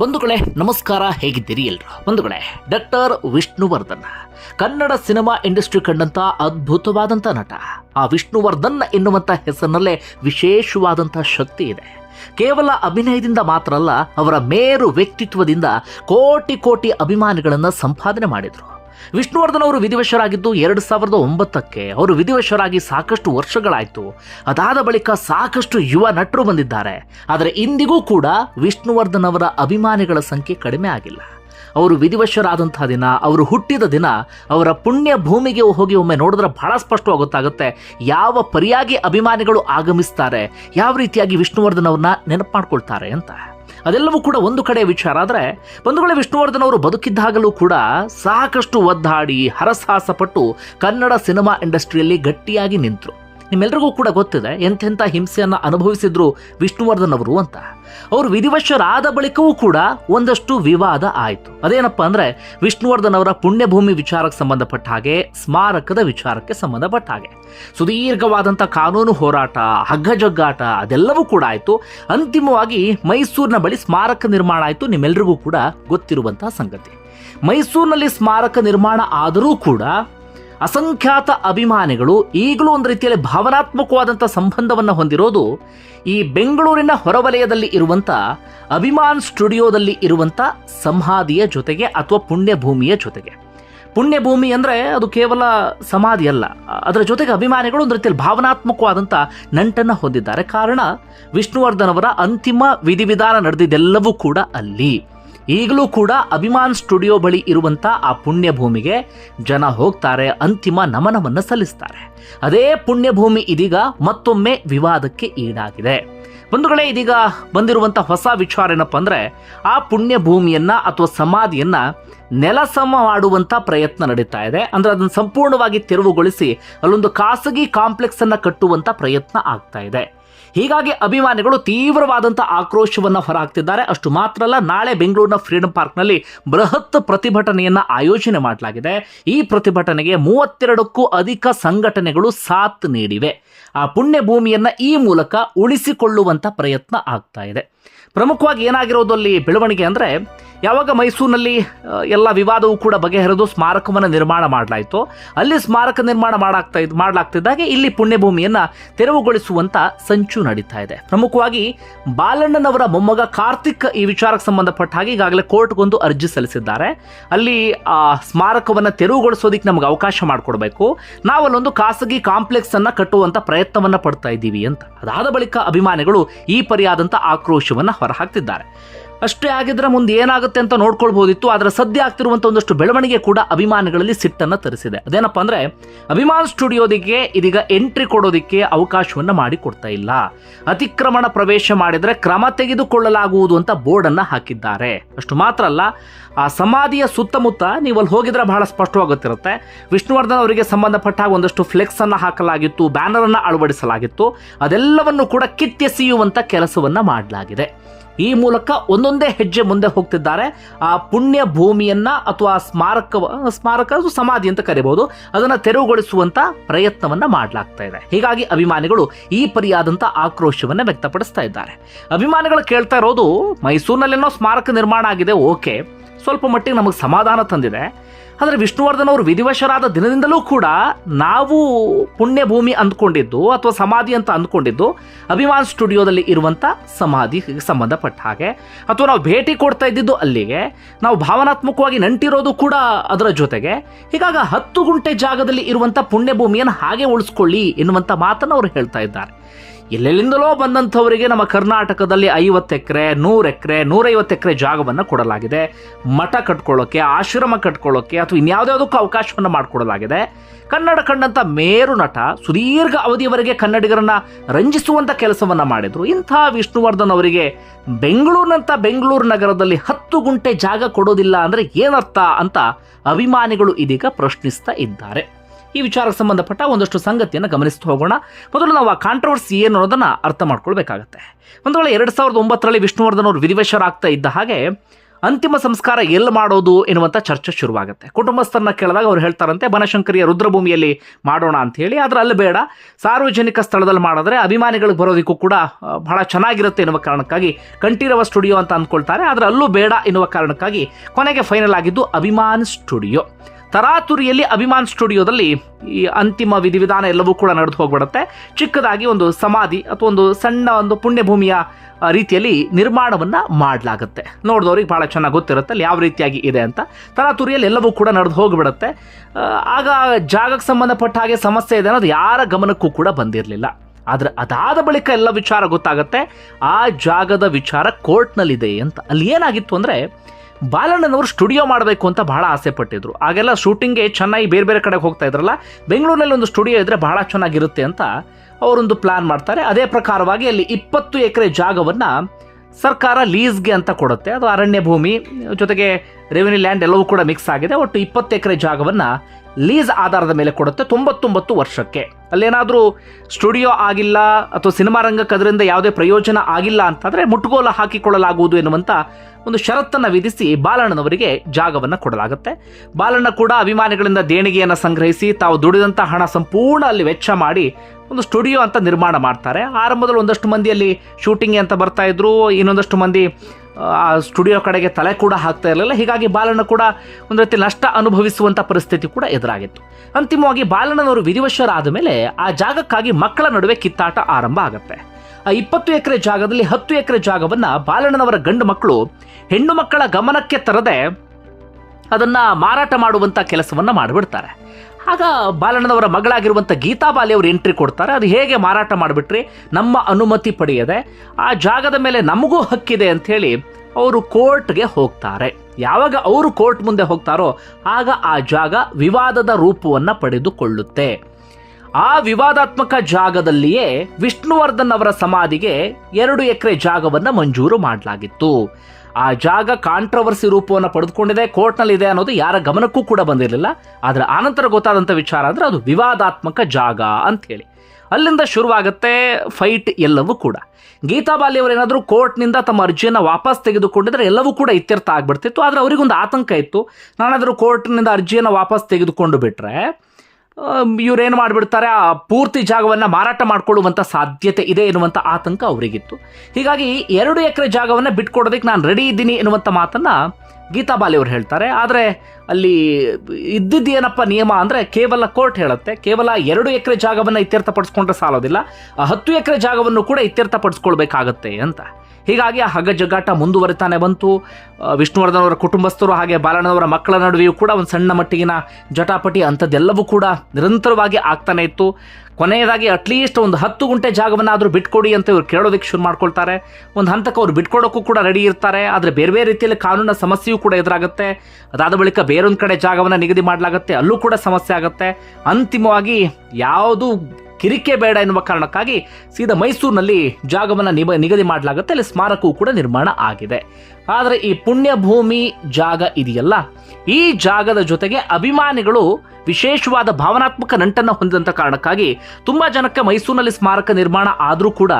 ಬಂಧುಗಳೇ ನಮಸ್ಕಾರ, ಹೇಗಿದ್ದೀರಿ ಎಲ್ರು? ಬಂಧುಗಳೇ doctor Vishnuvardhan, Kannada cinema industry ಕಂಡಂತ ಅದ್ಭುತವಾದಂಥ ನಟ. ಆ ವಿಷ್ಣುವರ್ಧನ್ ಎನ್ನುವಂಥ ಹೆಸರಿನಲ್ಲೇ ವಿಶೇಷವಾದಂಥ ಶಕ್ತಿ ಇದೆ. ಕೇವಲ ಅಭಿನಯದಿಂದ ಮಾತ್ರ ಅಲ್ಲ, ಅವರ ಮೇರು ವ್ಯಕ್ತಿತ್ವದಿಂದ ಕೋಟಿ ಕೋಟಿ ಅಭಿಮಾನಿಗಳನ್ನು ಸಂಪಾದನೆ ಮಾಡಿದರು. ವಿಷ್ಣುವರ್ಧನ್ ಅವರು ವಿಧಿವಶರಾಗಿದ್ದು ಎರಡು ಸಾವಿರದ ಒಂಬತ್ತಕ್ಕೆ ಅವರು ವಿಧಿವಶರಾಗಿ ಸಾಕಷ್ಟು ವರ್ಷಗಳಾಯಿತು. ಅದಾದ ಬಳಿಕ ಸಾಕಷ್ಟು ಯುವ ನಟರು ಬಂದಿದ್ದಾರೆ. ಆದರೆ ಇಂದಿಗೂ ಕೂಡ ವಿಷ್ಣುವರ್ಧನ್ ಅವರ ಅಭಿಮಾನಿಗಳ ಸಂಖ್ಯೆ ಕಡಿಮೆ ಆಗಿಲ್ಲ. ಅವರು ವಿಧಿವಶರಾದಂತಹ ದಿನ, ಅವರು ಹುಟ್ಟಿದ ದಿನ, ಅವರ ಪುಣ್ಯ ಭೂಮಿಗೆ ಹೋಗಿ ಒಮ್ಮೆ ನೋಡಿದ್ರೆ ಬಹಳ ಸ್ಪಷ್ಟವಾಗಿ ಗೊತ್ತಾಗುತ್ತೆ ಯಾವ ಪರಿಯಾಗಿ ಅಭಿಮಾನಿಗಳು ಆಗಮಿಸ್ತಾರೆ, ಯಾವ ರೀತಿಯಾಗಿ ವಿಷ್ಣುವರ್ಧನ್ ಅವ್ರನ್ನ ನೆನಪು ಮಾಡ್ಕೊಳ್ತಾರೆ ಅಂತ. ಅದೆಲ್ಲವೂ ಕೂಡ ಒಂದು ಕಡೆ ವಿಚಾರ. ಆದರೆ ಬಂಧುಗಳೇ, ವಿಷ್ಣುವರ್ಧನ್ ಅವರು ಬದುಕಿದ್ದಾಗಲೂ ಕೂಡ ಸಾಕಷ್ಟು ಒದ್ದಾಡಿ ಹರಸಾಹಸಪಟ್ಟು ಕನ್ನಡ ಸಿನಿಮಾ ಇಂಡಸ್ಟ್ರಿಯಲ್ಲಿ ಗಟ್ಟಿಯಾಗಿ ನಿಂತರು. ನಿಮ್ಮೆಲ್ರಿಗೂ ಕೂಡ ಗೊತ್ತಿದೆ ಎಂಥೆಂಥ ಹಿಂಸೆಯನ್ನು ಅನುಭವಿಸಿದ್ರು ವಿಷ್ಣುವರ್ಧನ್ ಅವರು ಅಂತ. ಅವರು ವಿಧಿವಶರಾದ ಬಳಿಕವೂ ಕೂಡ ಒಂದಷ್ಟು ವಿವಾದ ಆಯಿತು. ಅದೇನಪ್ಪ ಅಂದರೆ ವಿಷ್ಣುವರ್ಧನ್ ಅವರ ಪುಣ್ಯಭೂಮಿ ವಿಚಾರಕ್ಕೆ ಸಂಬಂಧಪಟ್ಟ ಹಾಗೆ, ಸ್ಮಾರಕದ ವಿಚಾರಕ್ಕೆ ಸಂಬಂಧಪಟ್ಟ ಹಾಗೆ. ಸುದೀರ್ಘವಾದಂಥ ಕಾನೂನು ಹೋರಾಟ, ಹಗ್ಗಜಗ್ಗಾಟ ಅದೆಲ್ಲವೂ ಕೂಡ ಆಯಿತು. ಅಂತಿಮವಾಗಿ ಮೈಸೂರಿನ ಬಳಿ ಸ್ಮಾರಕ ನಿರ್ಮಾಣ ಆಯಿತು ನಿಮ್ಮೆಲ್ರಿಗೂ ಕೂಡ ಗೊತ್ತಿರುವಂತಹ ಸಂಗತಿ. ಮೈಸೂರಿನಲ್ಲಿ ಸ್ಮಾರಕ ನಿರ್ಮಾಣ ಆದರೂ ಕೂಡ ಅಸಂಖ್ಯಾತ ಅಭಿಮಾನಿಗಳು ಈಗಲೂ ಒಂದು ರೀತಿಯಲ್ಲಿ ಭಾವನಾತ್ಮಕವಾದಂಥ ಸಂಬಂಧವನ್ನು ಹೊಂದಿರೋದು ಈ ಬೆಂಗಳೂರಿನ ಹೊರವಲಯದಲ್ಲಿ ಇರುವಂಥ ಅಭಿಮಾನ್ ಸ್ಟುಡಿಯೋದಲ್ಲಿ ಇರುವಂಥ ಸಮಾಧಿಯ ಜೊತೆಗೆ ಅಥವಾ ಪುಣ್ಯಭೂಮಿಯ ಜೊತೆಗೆ. ಪುಣ್ಯಭೂಮಿ ಅಂದರೆ ಅದು ಕೇವಲ ಸಮಾಧಿ ಅಲ್ಲ. ಅದರ ಜೊತೆಗೆ ಅಭಿಮಾನಿಗಳು ಒಂದು ರೀತಿಯಲ್ಲಿ ಭಾವನಾತ್ಮಕವಾದಂಥ ನಂಟನ್ನು ಹೊಂದಿದ್ದಾರೆ. ಕಾರಣ ವಿಷ್ಣುವರ್ಧನ್ ಅವರ ಅಂತಿಮ ವಿಧಿವಿಧಾನ ನಡೆದಿದ್ದೆಲ್ಲವೂ ಕೂಡ ಅಲ್ಲಿ. ಈಗಲೂ ಕೂಡ ಅಭಿಮಾನ್ ಸ್ಟುಡಿಯೋ ಬಳಿ ಇರುವಂಥ ಆ ಪುಣ್ಯಭೂಮಿಗೆ ಜನ ಹೋಗ್ತಾರೆ, ಅಂತಿಮ ನಮನವನ್ನು ಸಲ್ಲಿಸ್ತಾರೆ. ಅದೇ ಪುಣ್ಯಭೂಮಿ ಇದೀಗ ಮತ್ತೊಮ್ಮೆ ವಿವಾದಕ್ಕೆ ಈಡಾಗಿದೆ. ಬಂಧುಗಳೇ, ಇದೀಗ ಬಂದಿರುವಂಥ ಹೊಸ ವಿಚಾರ ಏನಪ್ಪ ಅಂದರೆ, ಆ ಪುಣ್ಯ ಭೂಮಿಯನ್ನ ಅಥವಾ ಸಮಾಧಿಯನ್ನ ನೆಲಸಮ ಮಾಡುವಂಥ ಪ್ರಯತ್ನ ನಡೀತಾ ಇದೆ. ಅಂದ್ರೆ ಅದನ್ನು ಸಂಪೂರ್ಣವಾಗಿ ತೆರವುಗೊಳಿಸಿ ಅಲ್ಲೊಂದು ಖಾಸಗಿ ಕಾಂಪ್ಲೆಕ್ಸ್ ಅನ್ನ ಕಟ್ಟುವಂಥ ಪ್ರಯತ್ನ ಆಗ್ತಾ ಇದೆ. ಹೀಗಾಗಿ ಅಭಿಮಾನಿಗಳು ತೀವ್ರವಾದಂಥ ಆಕ್ರೋಶವನ್ನ ಹೊರಹಾಕ್ತಿದ್ದಾರೆ. ಅಷ್ಟು ಮಾತ್ರ ಅಲ್ಲ, ನಾಳೆ ಬೆಂಗಳೂರಿನ ಫ್ರೀಡಂ ಪಾರ್ಕ್ನಲ್ಲಿ ಬೃಹತ್ ಪ್ರತಿಭಟನೆಯನ್ನ ಆಯೋಜನೆ ಮಾಡಲಾಗಿದೆ. ಈ ಪ್ರತಿಭಟನೆಗೆ ಮೂವತ್ತೆರಡಕ್ಕೂ ಅಧಿಕ ಸಂಘಟನೆಗಳು ಸಾಥ್ ನೀಡಿವೆ. ಆ ಪುಣ್ಯ ಭೂಮಿಯನ್ನ ಈ ಮೂಲಕ ಉಳಿಸಿಕೊಳ್ಳುವಂತ ಪ್ರಯತ್ನ ಆಗ್ತಾ ಇದೆ. ಪ್ರಮುಖವಾಗಿ ಏನಾಗಿರೋದು ಅಲ್ಲಿ ಬೆಳವಣಿಗೆ ಅಂದರೆ, ಯಾವಾಗ ಮೈಸೂರಿನಲ್ಲಿ ಎಲ್ಲ ವಿವಾದವೂ ಕೂಡ ಬಗೆಹರಿದು ಸ್ಮಾರಕವನ್ನು ನಿರ್ಮಾಣ ಮಾಡಲಾಯಿತು. ಅಲ್ಲಿ ಸ್ಮಾರಕ ನಿರ್ಮಾಣ ಮಾಡಾಗ್ತಾ ಇದ್ ಮಾಡಲಾಗ್ತಿದ್ದಾಗೆ ಇಲ್ಲಿ ಪುಣ್ಯಭೂಮಿಯನ್ನು ತೆರವುಗೊಳಿಸುವಂಥ ಸಂಚು ನಡೀತಾ ಇದೆ. ಪ್ರಮುಖವಾಗಿ ಬಾಲಣ್ಣನವರ ಮೊಮ್ಮಗ ಕಾರ್ತಿಕ್ ಈ ವಿಚಾರಕ್ಕೆ ಸಂಬಂಧಪಟ್ಟ ಹಾಗೆ ಈಗಾಗಲೇ ಕೋರ್ಟ್ಗೊಂದು ಅರ್ಜಿ ಸಲ್ಲಿಸಿದ್ದಾರೆ. ಅಲ್ಲಿ, ಆ, ಸ್ಮಾರಕವನ್ನು ತೆರವುಗೊಳಿಸೋದಕ್ಕೆ ನಮಗೆ ಅವಕಾಶ ಮಾಡಿಕೊಡ್ಬೇಕು. ನಾವಲ್ಲೊಂದು ಖಾಸಗಿ ಕಾಂಪ್ಲೆಕ್ಸ್ ಕಟ್ಟುವಂಥ ಪ್ರಯತ್ನವನ್ನ ಪಡ್ತಾ ಇದ್ದೀವಿ ಅಂತ. ಅದಾದ ಬಳಿಕ ಅಭಿಮಾನಿಗಳು ಈ ಪರಿಯಾದಂಥ ಆಕ್ರೋಶವನ್ನ ಹೊರಹಾಕ್ತಿದ್ದಾರೆ ಅಷ್ಟೇ ಆಗಿದ್ರೆ ಮುಂದೆ ಏನಾಗುತ್ತೆ ಅಂತ ನೋಡ್ಕೊಳ್ಬಹುದಿತ್ತು ಆದರೆ ಸದ್ಯ ಆಗ್ತಿರುವಂಥ ಒಂದಷ್ಟು ಬೆಳವಣಿಗೆ ಕೂಡ ಅಭಿಮಾನಿಗಳಲ್ಲಿ ಸಿಟ್ಟನ್ನು ತರಿಸಿದೆ. ಅದೇನಪ್ಪ ಅಂದ್ರೆ, ಅಭಿಮಾನ್ ಸ್ಟುಡಿಯೋದಿಗೆ ಇದೀಗ ಎಂಟ್ರಿ ಕೊಡೋದಕ್ಕೆ ಅವಕಾಶವನ್ನು ಮಾಡಿಕೊಡ್ತಾ ಇಲ್ಲ. ಅತಿಕ್ರಮಣ ಪ್ರವೇಶ ಮಾಡಿದ್ರೆ ಕ್ರಮ ತೆಗೆದುಕೊಳ್ಳಲಾಗುವುದು ಅಂತ ಬೋರ್ಡನ್ನು ಹಾಕಿದ್ದಾರೆ. ಅಷ್ಟು ಮಾತ್ರ ಅಲ್ಲ, ಆ ಸಮಾಧಿಯ ಸುತ್ತಮುತ್ತ ನೀವು ಅಲ್ಲಿ ಹೋಗಿದ್ರೆ ಬಹಳ ಸ್ಪಷ್ಟವಾಗುತ್ತಿರುತ್ತೆ. ವಿಷ್ಣುವರ್ಧನ್ ಅವರಿಗೆ ಸಂಬಂಧಪಟ್ಟ ಒಂದಷ್ಟು ಫ್ಲೆಕ್ಸ್ ಅನ್ನ ಹಾಕಲಾಗಿತ್ತು ಬ್ಯಾನರ್ ಅನ್ನ ಅಳವಡಿಸಲಾಗಿತ್ತು. ಅದೆಲ್ಲವನ್ನು ಕೂಡ ಕಿತ್ತೆಸೆಯುವಂತ ಕೆಲಸವನ್ನ ಮಾಡಲಾಗಿದೆ. ಈ ಮೂಲಕ ಒಂದೊಂದೇ ಹೆಜ್ಜೆ ಮುಂದೆ ಹೋಗ್ತಿದ್ದಾರೆ. ಆ ಪುಣ್ಯ ಭೂಮಿಯನ್ನ ಅಥವಾ ಸ್ಮಾರಕ ಸ್ಮಾರಕ ಸಮಾಧಿ ಅಂತ ಕರಿಬಹುದು. ಅದನ್ನ ತೆರವುಗೊಳಿಸುವಂತ ಪ್ರಯತ್ನವನ್ನ ಮಾಡಲಾಗ್ತಾ ಇದೆ. ಹೀಗಾಗಿ ಅಭಿಮಾನಿಗಳು ಈ ಪರಿಯಾದಂತ ಆಕ್ರೋಶವನ್ನ ವ್ಯಕ್ತಪಡಿಸ್ತಾ ಇದ್ದಾರೆ. ಅಭಿಮಾನಿಗಳು ಕೇಳ್ತಾ ಇರೋದು, ಮೈಸೂರಿನಲ್ಲೇನೋ ಸ್ಮಾರಕ ನಿರ್ಮಾಣ ಆಗಿದೆ, ಓಕೆ. ಸ್ವಲ್ಪ ಮಟ್ಟಿಗೆ ನಮಗೆ ಸಮಾಧಾನ ತಂದಿದೆ. ಆದರೆ ವಿಷ್ಣುವರ್ಧನ್ ಅವರು ವಿಧಿವಶರಾದ ದಿನದಿಂದಲೂ ಕೂಡ ನಾವು ಪುಣ್ಯಭೂಮಿ ಅಂದ್ಕೊಂಡಿದ್ದು ಅಥವಾ ಸಮಾಧಿ ಅಂತ ಅಂದ್ಕೊಂಡಿದ್ದು ಅಭಿಮಾನ್ ಸ್ಟುಡಿಯೋದಲ್ಲಿ ಇರುವಂಥ ಸಮಾಧಿಗೆ ಸಂಬಂಧಪಟ್ಟ ಹಾಗೆ. ಅಥವಾ ನಾವು ಭೇಟಿ ಕೊಡ್ತಾ ಇದ್ದಿದ್ದು ಅಲ್ಲಿಗೆ. ನಾವು ಭಾವನಾತ್ಮಕವಾಗಿ ನಂಟಿರೋದು ಕೂಡ ಅದರ ಜೊತೆಗೆ. ಹೀಗಾಗ ಹತ್ತು ಗುಂಟೆ ಜಾಗದಲ್ಲಿ ಇರುವಂಥ ಪುಣ್ಯಭೂಮಿಯನ್ನು ಹಾಗೆ ಉಳಿಸ್ಕೊಳ್ಳಿ ಎನ್ನುವಂಥ ಮಾತನ್ನು ಅವರು ಹೇಳ್ತಾ ಇದ್ದಾರೆ. ಎಲ್ಲೆಲ್ಲಿಂದಲೋ ಬಂದಂಥವರಿಗೆ ನಮ್ಮ ಕರ್ನಾಟಕದಲ್ಲಿ ಐವತ್ತು ಎಕರೆ, ನೂರು ಎಕರೆ, ನೂರೈವತ್ತು ಎಕರೆ ಜಾಗವನ್ನು ಕೊಡಲಾಗಿದೆ. ಮಠ ಕಟ್ಕೊಳ್ಳೋಕ್ಕೆ ಆಶ್ರಮ ಕಟ್ಕೊಳ್ಳೋಕ್ಕೆ ಅಥವಾ ಇನ್ಯಾವುದ್ಯಾವುದಕ್ಕೂ ಅವಕಾಶವನ್ನು ಮಾಡಿಕೊಡಲಾಗಿದೆ. ಕನ್ನಡ ಕಂಡಂಥ ಮೇರು ನಟ ಸುದೀರ್ಘ ಅವಧಿಯವರೆಗೆ ಕನ್ನಡಿಗರನ್ನು ರಂಜಿಸುವಂಥ ಕೆಲಸವನ್ನು ಮಾಡಿದರು. ಇಂಥ ವಿಷ್ಣುವರ್ಧನ್ ಅವರಿಗೆ ಬೆಂಗಳೂರಿನಂಥ ಬೆಂಗಳೂರು ನಗರದಲ್ಲಿ ಹತ್ತು ಗುಂಟೆ ಜಾಗ ಕೊಡೋದಿಲ್ಲ ಅಂದರೆ ಏನರ್ಥ ಅಂತ ಅಭಿಮಾನಿಗಳು ಇದೀಗ ಪ್ರಶ್ನಿಸ್ತಾ ಇದ್ದಾರೆ. ಈ ವಿಚಾರಕ್ಕೆ ಸಂಬಂಧಪಟ್ಟ ಒಂದಷ್ಟು ಸಂಗತಿಯನ್ನು ಗಮನಿಸ್ತಾ ಹೋಗೋಣ. ಮೊದಲು ನಾವು ಆ ಕಾಂಟ್ರವರ್ಸಿ ಏನು ಅನ್ನೋದನ್ನು ಅರ್ಥ ಮಾಡ್ಕೊಳ್ಬೇಕಾಗತ್ತೆ. ಒಂದು ವೇಳೆ ಎರಡು ಸಾವಿರದ ಒಂಬತ್ತರಲ್ಲಿ ವಿಷ್ಣುವರ್ಧನ್ ಅವರು ವಿಧಿವಶರಾಗ್ತಾ ಇದ್ದ ಹಾಗೆ ಅಂತಿಮ ಸಂಸ್ಕಾರ ಎಲ್ಲಿ ಮಾಡೋದು ಎನ್ನುವಂಥ ಚರ್ಚೆ ಶುರುವಾಗುತ್ತೆ. ಕುಟುಂಬಸ್ಥರನ್ನ ಕೇಳಿದಾಗ ಅವ್ರು ಹೇಳ್ತಾರಂತೆ, ಬನಶಂಕರಿಯ ರುದ್ರಭೂಮಿಯಲ್ಲಿ ಮಾಡೋಣ ಅಂತ ಹೇಳಿ, ಆದರೆ ಅಲ್ಲಿ ಬೇಡ. ಸಾರ್ವಜನಿಕ ಸ್ಥಳದಲ್ಲಿ ಮಾಡಿದ್ರೆ ಅಭಿಮಾನಿಗಳಿಗೆ ಬರೋದಕ್ಕೂ ಕೂಡ ಬಹಳ ಚೆನ್ನಾಗಿರುತ್ತೆ ಎನ್ನುವ ಕಾರಣಕ್ಕಾಗಿ ಕಂಠೀರವ ಸ್ಟುಡಿಯೋ ಅಂತ ಅಂದ್ಕೊಳ್ತಾರೆ. ಆದರೆ ಅಲ್ಲೂ ಬೇಡ ಎನ್ನುವ ಕಾರಣಕ್ಕಾಗಿ ಕೊನೆಗೆ ಫೈನಲ್ ಆಗಿದ್ದು ಅಭಿಮಾನ್ ಸ್ಟುಡಿಯೋ. ತರಾತುರಿಯಲ್ಲಿ ಅಭಿಮಾನ್ ಸ್ಟುಡಿಯೋದಲ್ಲಿ ಈ ಅಂತಿಮ ವಿಧಿವಿಧಾನ ಎಲ್ಲವೂ ಕೂಡ ನಡೆದು ಹೋಗ್ಬಿಡುತ್ತೆ. ಚಿಕ್ಕದಾಗಿ ಒಂದು ಸಮಾಧಿ ಅಥವಾ ಒಂದು ಸಣ್ಣ ಒಂದು ಪುಣ್ಯಭೂಮಿಯ ರೀತಿಯಲ್ಲಿ ನಿರ್ಮಾಣವನ್ನ ಮಾಡಲಾಗುತ್ತೆ. ನೋಡಿದವ್ರಿಗೆ ಬಹಳ ಚೆನ್ನಾಗಿ ಗೊತ್ತಿರುತ್ತೆ ಅಲ್ಲಿ ಯಾವ ರೀತಿಯಾಗಿ ಇದೆ ಅಂತ. ತರಾತುರಿಯಲ್ಲಿ ಎಲ್ಲವೂ ಕೂಡ ನಡೆದು ಹೋಗಿಬಿಡುತ್ತೆ. ಆಗ ಜಾಗಕ್ಕೆ ಸಂಬಂಧಪಟ್ಟ ಹಾಗೆ ಸಮಸ್ಯೆ ಇದೆ ಅನ್ನೋದು ಯಾರ ಗಮನಕ್ಕೂ ಕೂಡ ಬಂದಿರಲಿಲ್ಲ. ಆದರೆ ಅದಾದ ಬಳಿಕ ಎಲ್ಲ ವಿಚಾರ ಗೊತ್ತಾಗುತ್ತೆ, ಆ ಜಾಗದ ವಿಚಾರ ಕೋರ್ಟ್ನಲ್ಲಿದೆ ಅಂತ. ಅಲ್ಲಿ ಏನಾಗಿತ್ತು ಅಂದರೆ ಬಾಲಣ್ಣನವರು ಸ್ಟುಡಿಯೋ ಮಾಡಬೇಕು ಅಂತ ಬಹಳ ಆಸೆ ಪಟ್ಟಿದ್ರು. ಆಗೆಲ್ಲ ಶೂಟಿಂಗ್ಗೆ ಚೆನ್ನಾಗಿ ಬೇರೆ ಬೇರೆ ಕಡೆಗೆ ಹೋಗ್ತಾ ಇದ್ರಲ್ಲ, ಬೆಂಗಳೂರಿನಲ್ಲಿ ಒಂದು ಸ್ಟುಡಿಯೋ ಇದ್ರೆ ಬಹಳ ಚೆನ್ನಾಗಿರುತ್ತೆ ಅಂತ ಅವರೊಂದು ಪ್ಲಾನ್ ಮಾಡ್ತಾರೆ. ಅದೇ ಪ್ರಕಾರವಾಗಿ ಅಲ್ಲಿ ಇಪ್ಪತ್ತು ಎಕರೆ ಜಾಗವನ್ನು ಸರ್ಕಾರ ಲೀಸ್ಗೆ ಅಂತ ಕೊಡುತ್ತೆ. ಅದು ಅರಣ್ಯ ಭೂಮಿ, ಜೊತೆಗೆ ರೆವಿನ್ಯೂ ಲ್ಯಾಂಡ್ ಎಲ್ಲವೂ ಕೂಡ ಮಿಕ್ಸ್ ಆಗಿದೆ. ಒಟ್ಟು ಇಪ್ಪತ್ತು ಎಕರೆ ಜಾಗವನ್ನು ಲೀಸ್ ಆಧಾರದ ಮೇಲೆ ಕೊಡುತ್ತೆ ತೊಂಬತ್ತೊಂಬತ್ತು ವರ್ಷಕ್ಕೆ. ಅಲ್ಲೇನಾದರೂ ಸ್ಟುಡಿಯೋ ಆಗಿಲ್ಲ ಅಥವಾ ಸಿನಿಮಾ ರಂಗಕ್ಕೆ ಅದರಿಂದ ಯಾವುದೇ ಪ್ರಯೋಜನ ಆಗಿಲ್ಲ ಅಂತಂದರೆ ಮುಟ್ಗೋಲು ಹಾಕಿಕೊಳ್ಳಲಾಗುವುದು ಎನ್ನುವಂತ ಒಂದು ಷರತ್ತನ್ನು ವಿಧಿಸಿ ಬಾಲಣ್ಣನವರಿಗೆ ಜಾಗವನ್ನು ಕೊಡಲಾಗುತ್ತೆ. ಬಾಲಣ್ಣ ಕೂಡ ಅಭಿಮಾನಿಗಳಿಂದ ದೇಣಿಗೆಯನ್ನು ಸಂಗ್ರಹಿಸಿ ತಾವು ದುಡಿದಂಥ ಹಣ ಸಂಪೂರ್ಣ ಅಲ್ಲಿ ವೆಚ್ಚ ಮಾಡಿ ಒಂದು ಸ್ಟುಡಿಯೋ ಅಂತ ನಿರ್ಮಾಣ ಮಾಡ್ತಾರೆ. ಆರಂಭದಲ್ಲಿ ಒಂದಷ್ಟು ಮಂದಿ ಅಲ್ಲಿ ಶೂಟಿಂಗ್ ಅಂತ ಬರ್ತಾ ಇದ್ರು, ಇನ್ನೊಂದಷ್ಟು ಮಂದಿ, ಆ ಸ್ಟುಡಿಯೋ ಕಡೆಗೆ ತಲೆ ಕೂಡ ಹಾಕ್ತಾ ಇರಲಿಲ್ಲ. ಹೀಗಾಗಿ ಬಾಲಣ್ಣ ಕೂಡ ಒಂದು ರೀತಿ ನಷ್ಟ ಅನುಭವಿಸುವಂಥ ಪರಿಸ್ಥಿತಿ ಕೂಡ ಎದುರಾಗಿತ್ತು. ಅಂತಿಮವಾಗಿ ಬಾಲಣ್ಣನವರು ವಿಧಿವಶರಾದ ಮೇಲೆ ಆ ಜಾಗಕ್ಕಾಗಿ ಮಕ್ಕಳ ನಡುವೆ ಕಿತ್ತಾಟ ಆರಂಭ ಆಗುತ್ತೆ. ಆ ಇಪ್ಪತ್ತು ಎಕರೆ ಜಾಗದಲ್ಲಿ ಹತ್ತು ಎಕರೆ ಜಾಗವನ್ನ ಬಾಲಣ್ಣನವರ ಗಂಡು ಮಕ್ಕಳು ಹೆಣ್ಣು ಮಕ್ಕಳ ಗಮನಕ್ಕೆ ತರದೆ ಅದನ್ನ ಮಾರಾಟ ಮಾಡುವಂತ ಕೆಲಸವನ್ನ ಮಾಡಿಬಿಡ್ತಾರೆ. ಆಗ ಬಾಲಣ್ಣನವರ ಮಗಳಾಗಿರುವಂಥ ಗೀತಾ ಬಾಲಿ ಅವರು ಎಂಟ್ರಿ ಕೊಡ್ತಾರೆ. ಅದು ಹೇಗೆ ಮಾರಾಟ ಮಾಡಿಬಿಟ್ರಿ? ನಮ್ಮ ಅನುಮತಿ ಪಡೆಯದೆ, ಆ ಜಾಗದ ಮೇಲೆ ನಮಗೂ ಹಕ್ಕಿದೆ ಅಂತ ಹೇಳಿ ಅವರು ಕೋರ್ಟ್ಗೆ ಹೋಗ್ತಾರೆ. ಯಾವಾಗ ಅವರು ಕೋರ್ಟ್ ಮುಂದೆ ಹೋಗ್ತಾರೋ ಆಗ ಆ ಜಾಗ ವಿವಾದದ ರೂಪವನ್ನು ಪಡೆದುಕೊಳ್ಳುತ್ತೆ. ಆ ವಿವಾದಾತ್ಮಕ ಜಾಗದಲ್ಲಿಯೇ ವಿಷ್ಣುವರ್ಧನ್ ಅವರ ಸಮಾಧಿಗೆ ಎರಡು ಎಕರೆ ಜಾಗವನ್ನು ಮಂಜೂರು ಮಾಡಲಾಗಿತ್ತು. ಆ ಜಾಗ ಕಾಂಟ್ರವರ್ಸಿ ರೂಪವನ್ನು ಪಡೆದುಕೊಂಡಿದೆ, ಕೋರ್ಟ್ನಲ್ಲಿ ಇದೆ ಅನ್ನೋದು ಯಾರ ಗಮನಕ್ಕೂ ಕೂಡ ಬಂದಿರಲಿಲ್ಲ. ಆದರೆ ಆನಂತರ ಗೊತ್ತಾದಂಥ ವಿಚಾರ ಅಂದ್ರೆ ಅದು ವಿವಾದಾತ್ಮಕ ಜಾಗ ಅಂತ ಹೇಳಿ ಅಲ್ಲಿಂದ ಶುರುವಾಗುತ್ತೆ ಫೈಟ್ ಎಲ್ಲವೂ ಕೂಡ. ಗೀತಾ ಬಾಲಿ ಅವರು ಏನಾದರೂ ಕೋರ್ಟ್ನಿಂದ ತಮ್ಮ ಅರ್ಜಿಯನ್ನು ವಾಪಸ್ ತೆಗೆದುಕೊಂಡಿದ್ರೆ ಎಲ್ಲವೂ ಕೂಡ ಇತ್ಯರ್ಥ ಆಗ್ಬಿಡ್ತಿತ್ತು. ಆದರೆ ಅವರಿಗೊಂದು ಆತಂಕ ಇತ್ತು. ನಾನಾದರೂ ಕೋರ್ಟ್ನಿಂದ ಅರ್ಜಿಯನ್ನು ವಾಪಸ್ ತೆಗೆದುಕೊಂಡು ಬಿಟ್ರೆ ಇವ್ರೇನು ಮಾಡಿಬಿಡ್ತಾರೆ? ಆ ಪೂರ್ತಿ ಜಾಗವನ್ನು ಮಾರಾಟ ಮಾಡಿಕೊಳ್ಳುವಂಥ ಸಾಧ್ಯತೆ ಇದೆ ಎನ್ನುವಂಥ ಆತಂಕ ಅವರಿಗಿತ್ತು. ಹೀಗಾಗಿ ಎರಡು ಎಕರೆ ಜಾಗವನ್ನು ಬಿಟ್ಕೊಡೋದಕ್ಕೆ ನಾನು ರೆಡಿ ಇದ್ದೀನಿ ಎನ್ನುವಂಥ ಮಾತನ್ನು ಗೀತಾ ಬಾಲಿ ಅವರು ಹೇಳ್ತಾರೆ, ಆದರೆ ಅಲ್ಲಿ ಇದ್ದಿದ್ದೇನಪ್ಪ ನಿಯಮ ಅಂದರೆ ಕೇವಲ ಕೋರ್ಟ್ ಹೇಳುತ್ತೆ, ಕೇವಲ ಎರಡು ಎಕರೆ ಜಾಗವನ್ನು ಇತ್ಯರ್ಥಪಡಿಸ್ಕೊಂಡ್ರೆ ಸಾಲೋದಿಲ್ಲ, ಆ ಹತ್ತು ಎಕರೆ ಜಾಗವನ್ನು ಕೂಡ ಇತ್ಯರ್ಥಪಡಿಸ್ಕೊಳ್ಬೇಕಾಗತ್ತೆ ಅಂತ. ಹೀಗಾಗಿ ಆ ಹಗ್ಗ ಜಗ್ಗಾಟ ಮುಂದುವರಿತಾನೆ ಬಂತು. ವಿಷ್ಣುವರ್ಧನ್ ಅವರ ಕುಟುಂಬಸ್ಥರು ಹಾಗೆ ಬಾಲಣ್ಣನವರ ಮಕ್ಕಳ ನಡುವೆಯೂ ಕೂಡ ಒಂದು ಸಣ್ಣ ಮಟ್ಟಿಗಿನ ಜಟಾಪಟಿ ಅಂಥದ್ದೆಲ್ಲವೂ ಕೂಡ ನಿರಂತರವಾಗಿ ಆಗ್ತಾನೆ ಇತ್ತು. ಕೊನೆಯದಾಗಿ ಅಟ್ಲೀಸ್ಟ್ ಒಂದು ಹತ್ತು ಗುಂಟೆ ಜಾಗವನ್ನಾದರೂ ಬಿಟ್ಕೊಡಿ ಅಂತ ಇವರು ಕೇಳೋದಕ್ಕೆ ಶುರು ಮಾಡ್ಕೊಳ್ತಾರೆ. ಒಂದು ಹಂತಕ್ಕೆ ಅವ್ರು ಬಿಟ್ಕೊಡೋಕ್ಕೂ ಕೂಡ ರೆಡಿ ಇರ್ತಾರೆ. ಆದರೆ ಬೇರೆ ಬೇರೆ ರೀತಿಯಲ್ಲಿ ಕಾನೂನಿನ ಸಮಸ್ಯೆಯೂ ಕೂಡ ಎದುರಾಗುತ್ತೆ. ಅದಾದ ಬಳಿಕ ಬೇರೊಂದು ಕಡೆ ಜಾಗವನ್ನು ನಿಗದಿ ಮಾಡಲಾಗುತ್ತೆ. ಅಲ್ಲೂ ಕೂಡ ಸಮಸ್ಯೆ ಆಗುತ್ತೆ. ಅಂತಿಮವಾಗಿ ಯಾವುದು ಕಿರಿಕೆ ಬೇಡ ಎನ್ನುವ ಕಾರಣಕ್ಕಾಗಿ ಸೀದಾ ಮೈಸೂರಿನಲ್ಲಿ ಜಾಗವನ್ನು ನಿಬ ನಿಗದಿ ಮಾಡಲಾಗುತ್ತೆ. ಅಲ್ಲಿ ಸ್ಮಾರಕವೂ ಕೂಡ ನಿರ್ಮಾಣ ಆಗಿದೆ. ಆದರೆ ಈ ಪುಣ್ಯಭೂಮಿ ಜಾಗ ಇದೆಯಲ್ಲ? ಈ ಜಾಗದ ಜೊತೆಗೆ ಅಭಿಮಾನಿಗಳು ವಿಶೇಷವಾದ ಭಾವನಾತ್ಮಕ ನಂಟನ್ನು ಹೊಂದಿದಂಥ ಕಾರಣಕ್ಕಾಗಿ ತುಂಬ ಜನಕ್ಕೆ ಮೈಸೂರಿನಲ್ಲಿ ಸ್ಮಾರಕ ನಿರ್ಮಾಣ ಆದರೂ ಕೂಡ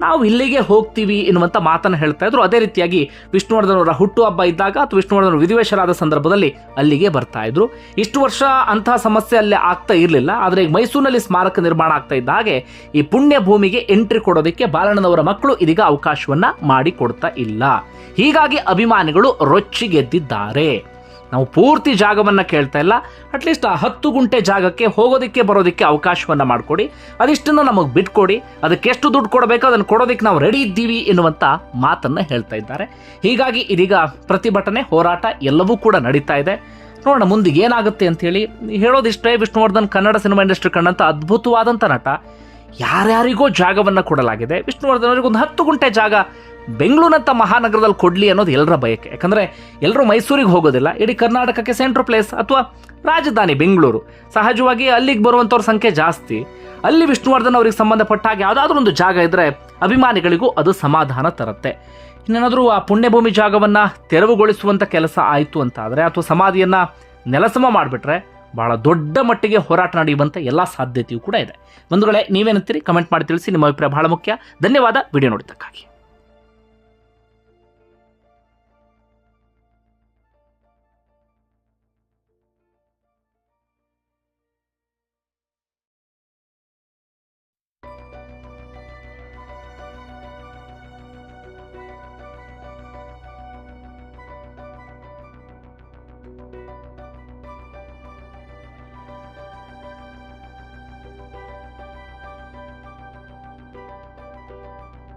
ನಾವು ಇಲ್ಲಿಗೆ ಹೋಗ್ತೀವಿ ಎನ್ನುವಂಥ ಮಾತನ್ನು ಹೇಳ್ತಾ ಇದ್ರು. ಅದೇ ರೀತಿಯಾಗಿ ವಿಷ್ಣುವರ್ಧನ್ ಅವರ ಹುಟ್ಟುಹಬ್ಬ ಇದ್ದಾಗ ಅಥವಾ ವಿಷ್ಣುವರ್ಧನ್ ವಿಧಿವೇಶರಾದ ಸಂದರ್ಭದಲ್ಲಿ ಅಲ್ಲಿಗೆ ಬರ್ತಾ ಇದ್ರು. ಇಷ್ಟು ವರ್ಷ ಅಂತಹ ಸಮಸ್ಯೆ ಅಲ್ಲಿ ಆಗ್ತಾ ಇರಲಿಲ್ಲ. ಆದರೆ ಈಗ ಮೈಸೂರಿನಲ್ಲಿ ಸ್ಮಾರಕ ನಿರ್ಮಾಣ ಆಗ್ತಾ ಇದ್ದ ಹಾಗೆ ಈ ಪುಣ್ಯ ಭೂಮಿಗೆ ಎಂಟ್ರಿ ಕೊಡೋದಕ್ಕೆ ಬಾಲಣ್ಣನವರ ಮಕ್ಕಳು ಇದೀಗ ಅವಕಾಶವನ್ನ ಮಾಡಿಕೊಡ್ತಾ ಇಲ್ಲ. ಹೀಗಾಗಿ ಅಭಿಮಾನಿಗಳು ರೊಚ್ಚಿಗೆದ್ದಿದ್ದಾರೆ. ನಾವು ಪೂರ್ತಿ ಜಾಗವನ್ನು ಕೇಳ್ತಾ ಇಲ್ಲ. ಅಟ್ಲೀಸ್ಟ್ ಆ ಹತ್ತು ಗುಂಟೆ ಜಾಗಕ್ಕೆ ಹೋಗೋದಕ್ಕೆ ಬರೋದಕ್ಕೆ ಅವಕಾಶವನ್ನು ಮಾಡಿಕೊಡಿ. ಅದಿಷ್ಟನ್ನು ನಮಗೆ ಬಿಟ್ಕೊಡಿ. ಅದಕ್ಕೆ ಎಷ್ಟು ದುಡ್ಡು ಕೊಡಬೇಕು ಅದನ್ನು ಕೊಡೋದಕ್ಕೆ ನಾವು ರೆಡಿ ಇದ್ದೀವಿ ಎನ್ನುವಂಥ ಮಾತನ್ನು ಹೇಳ್ತಾ ಇದ್ದಾರೆ. ಹೀಗಾಗಿ ಇದೀಗ ಪ್ರತಿಭಟನೆ, ಹೋರಾಟ ಎಲ್ಲವೂ ಕೂಡ ನಡೀತಾ ಇದೆ. ನೋಡೋಣ ಮುಂದೆ ಏನಾಗುತ್ತೆ ಅಂತೇಳಿ ಹೇಳೋದಿಷ್ಟೇ ವಿಷ್ಣುವರ್ಧನ್ ಕನ್ನಡ ಸಿನಿಮಾ ಇಂಡಸ್ಟ್ರಿ ಕಂಡಂಥ ಅದ್ಭುತವಾದಂಥ ನಟ. ಯಾರ್ಯಾರಿಗೋ ಜಾಗವನ್ನು ಕೊಡಲಾಗಿದೆ. ವಿಷ್ಣುವರ್ಧನ್ ಅವರಿಗೆ ಒಂದು ಹತ್ತು ಗುಂಟೆ ಜಾಗ ಬೆಂಗಳೂರಿನಂಥ ಮಹಾನಗರದಲ್ಲಿ ಕೊಡಲಿ ಅನ್ನೋದು ಎಲ್ಲರ ಬಯಕೆ. ಯಾಕಂದರೆ ಎಲ್ಲರೂ ಮೈಸೂರಿಗೆ ಹೋಗೋದಿಲ್ಲ, ಇಡೀ ಕರ್ನಾಟಕಕ್ಕೆ ಸೆಂಟ್ರ್ ಪ್ಲೇಸ್ ಅಥವಾ ರಾಜಧಾನಿ ಬೆಂಗಳೂರು. ಸಹಜವಾಗಿ ಅಲ್ಲಿಗೆ ಬರುವಂಥವ್ರ ಸಂಖ್ಯೆ ಜಾಸ್ತಿ. ಅಲ್ಲಿ ವಿಷ್ಣುವರ್ಧನ್ ಅವರಿಗೆ ಸಂಬಂಧಪಟ್ಟ ಹಾಗೆ ಯಾವುದಾದ್ರೂ ಒಂದು ಜಾಗ ಇದ್ದರೆ ಅಭಿಮಾನಿಗಳಿಗೂ ಅದು ಸಮಾಧಾನ ತರುತ್ತೆ. ಇನ್ನೇನಾದರೂ ಆ ಪುಣ್ಯಭೂಮಿ ಜಾಗವನ್ನು ತೆರವುಗೊಳಿಸುವಂಥ ಕೆಲಸ ಆಯಿತು ಅಂತ ಆದರೆ ಅಥವಾ ಸಮಾಧಿಯನ್ನು ನೆಲಸಮ ಮಾಡಿಬಿಟ್ರೆ ಬಹಳ ದೊಡ್ಡ ಮಟ್ಟಿಗೆ ಹೋರಾಟ ನಡೆಯುವಂಥ ಎಲ್ಲ ಸಾಧ್ಯತೆಯೂ ಕೂಡ ಇದೆ. ಬಂಧುಗಳೇ, ನೀವೇನಂತೀರಿ? ಕಮೆಂಟ್ ಮಾಡಿ ತಿಳಿಸಿ. ನಿಮ್ಮ ಅಭಿಪ್ರಾಯ ಬಹಳ ಮುಖ್ಯ. ಧನ್ಯವಾದ. ವಿಡಿಯೋ ನೋಡಿದ್ದಕ್ಕಾಗಿ.